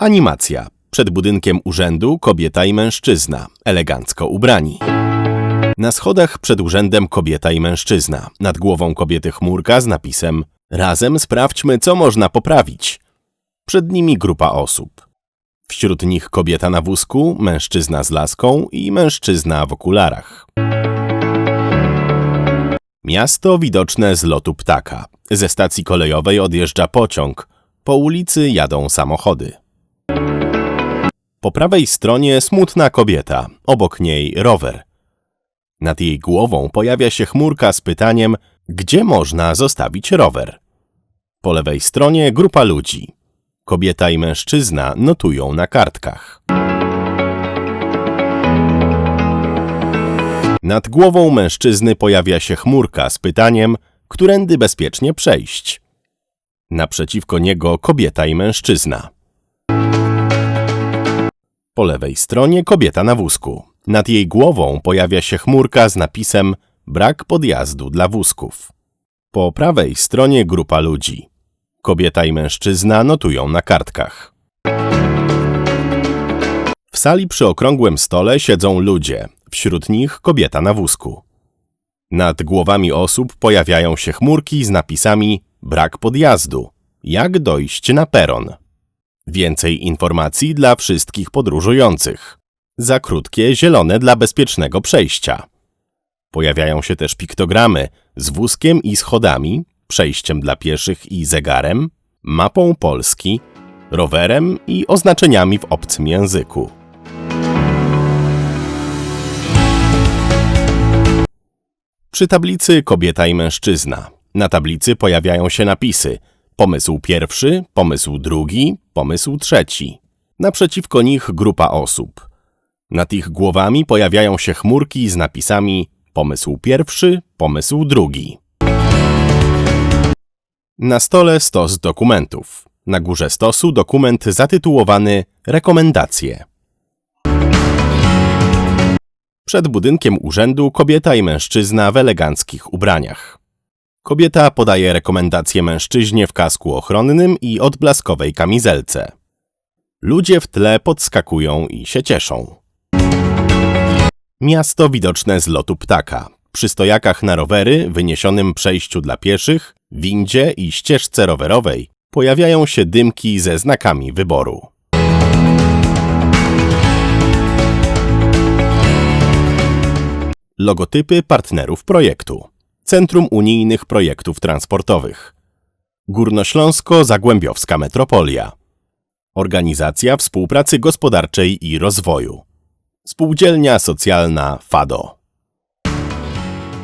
Animacja. Przed budynkiem urzędu kobieta i mężczyzna, elegancko ubrani. Na schodach przed urzędem kobieta i mężczyzna. Nad głową kobiety chmurka z napisem Razem sprawdźmy, co można poprawić. Przed nimi grupa osób. Wśród nich kobieta na wózku, mężczyzna z laską i mężczyzna w okularach. Miasto widoczne z lotu ptaka. Ze stacji kolejowej odjeżdża pociąg. Po ulicy jadą samochody. Po prawej stronie smutna kobieta, obok niej rower. Nad jej głową pojawia się chmurka z pytaniem, gdzie można zostawić rower. Po lewej stronie grupa ludzi. Kobieta i mężczyzna notują na kartkach. Nad głową mężczyzny pojawia się chmurka z pytaniem, którędy bezpiecznie przejść. Naprzeciwko niego kobieta i mężczyzna. Po lewej stronie kobieta na wózku. Nad jej głową pojawia się chmurka z napisem Brak podjazdu dla wózków. Po prawej stronie grupa ludzi. Kobieta i mężczyzna notują na kartkach. W sali przy okrągłym stole siedzą ludzie, wśród nich kobieta na wózku. Nad głowami osób pojawiają się chmurki z napisami Brak podjazdu. Jak dojść na peron? Więcej informacji dla wszystkich podróżujących. Za krótkie zielone dla bezpiecznego przejścia. Pojawiają się też piktogramy z wózkiem i schodami, przejściem dla pieszych i zegarem, mapą Polski, rowerem i oznaczeniami w obcym języku. Przy tablicy kobieta i mężczyzna. Na tablicy pojawiają się napisy pomysł pierwszy, pomysł drugi, pomysł trzeci. Naprzeciwko nich grupa osób. Nad ich głowami pojawiają się chmurki z napisami pomysł pierwszy, pomysł drugi. Na stole stos dokumentów. Na górze stosu dokument zatytułowany Rekomendacje. Przed budynkiem urzędu kobieta i mężczyzna w eleganckich ubraniach. Kobieta podaje rekomendacje mężczyźnie w kasku ochronnym i odblaskowej kamizelce. Ludzie w tle podskakują i się cieszą. Miasto widoczne z lotu ptaka. Przy stojakach na rowery, wyniesionym przejściu dla pieszych, windzie i ścieżce rowerowej pojawiają się dymki ze znakami wyboru. Logotypy partnerów projektu. Centrum Unijnych Projektów Transportowych. Górnośląsko-Zagłębiowska Metropolia. Organizacja Współpracy Gospodarczej i Rozwoju. Spółdzielnia Socjalna FADO.